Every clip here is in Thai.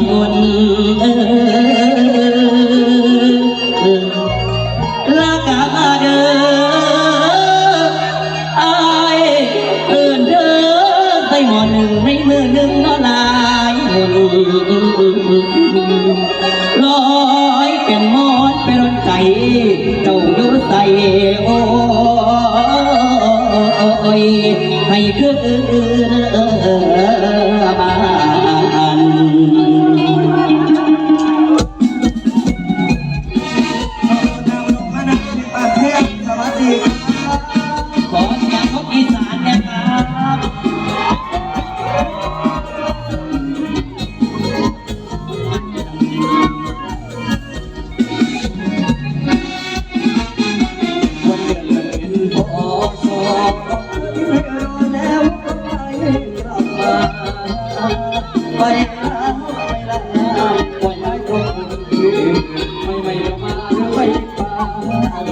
บนลากาเดออเดิ้อใส่หมอหนึ่งในมือหนึ่งนอลายหนลอยเป็นมอนเป็นรถใจเจ้าอยใส่โอ้ยให้คืออื่น Oh,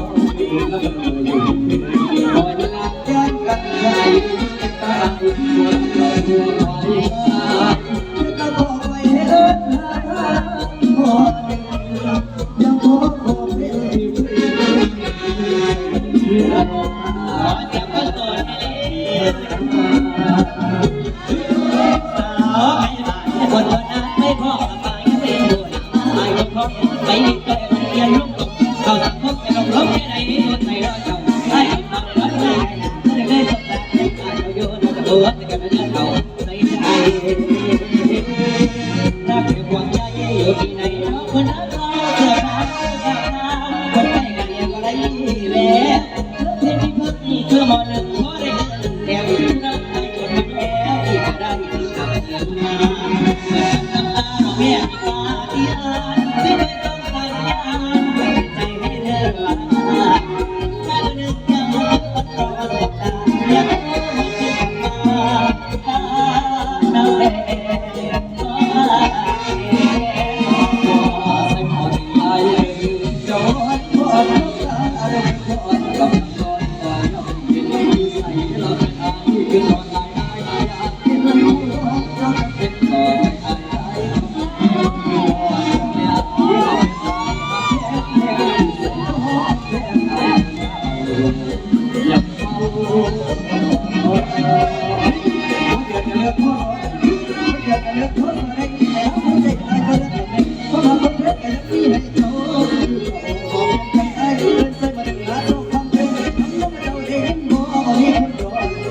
ไม่รอดจ้าให้ทำอะไรไม่ได้สนใจอยจจะโยนกระโดด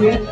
Yeah.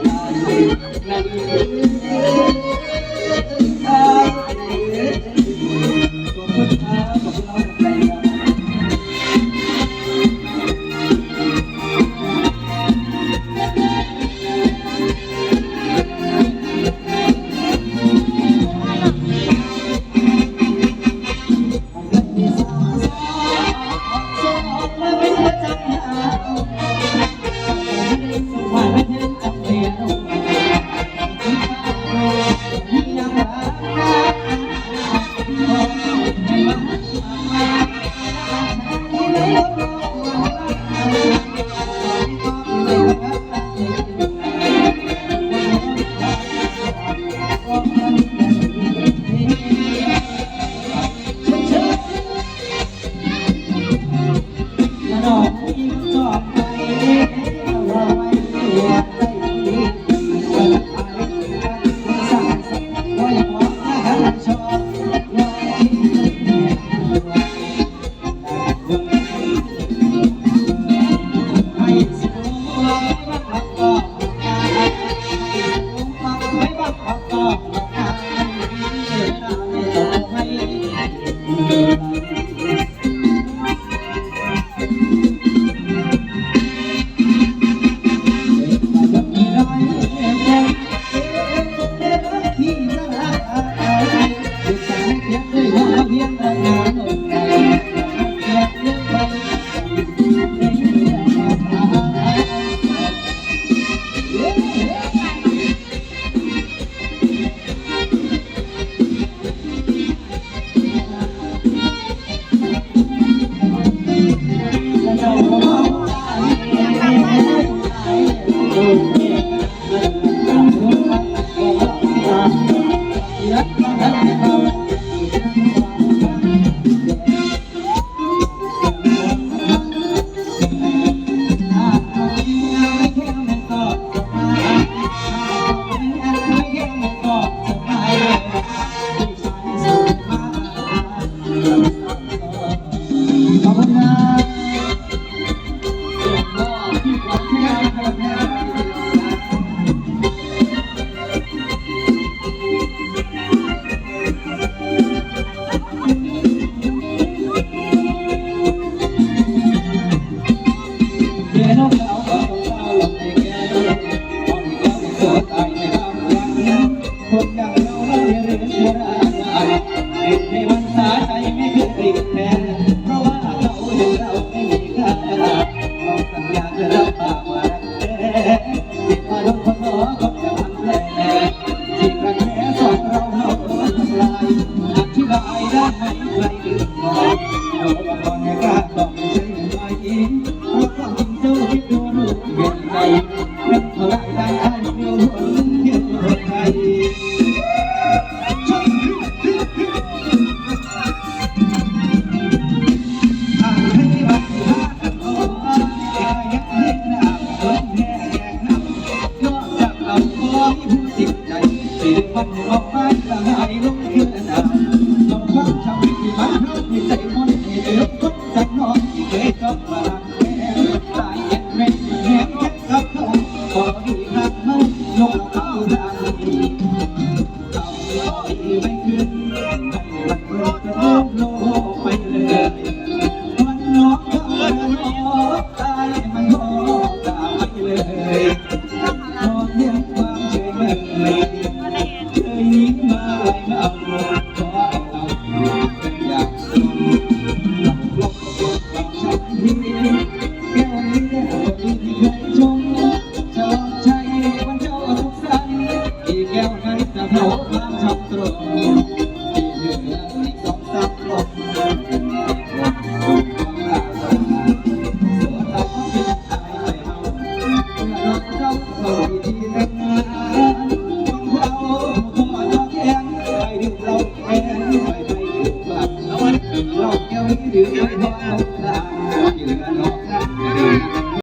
我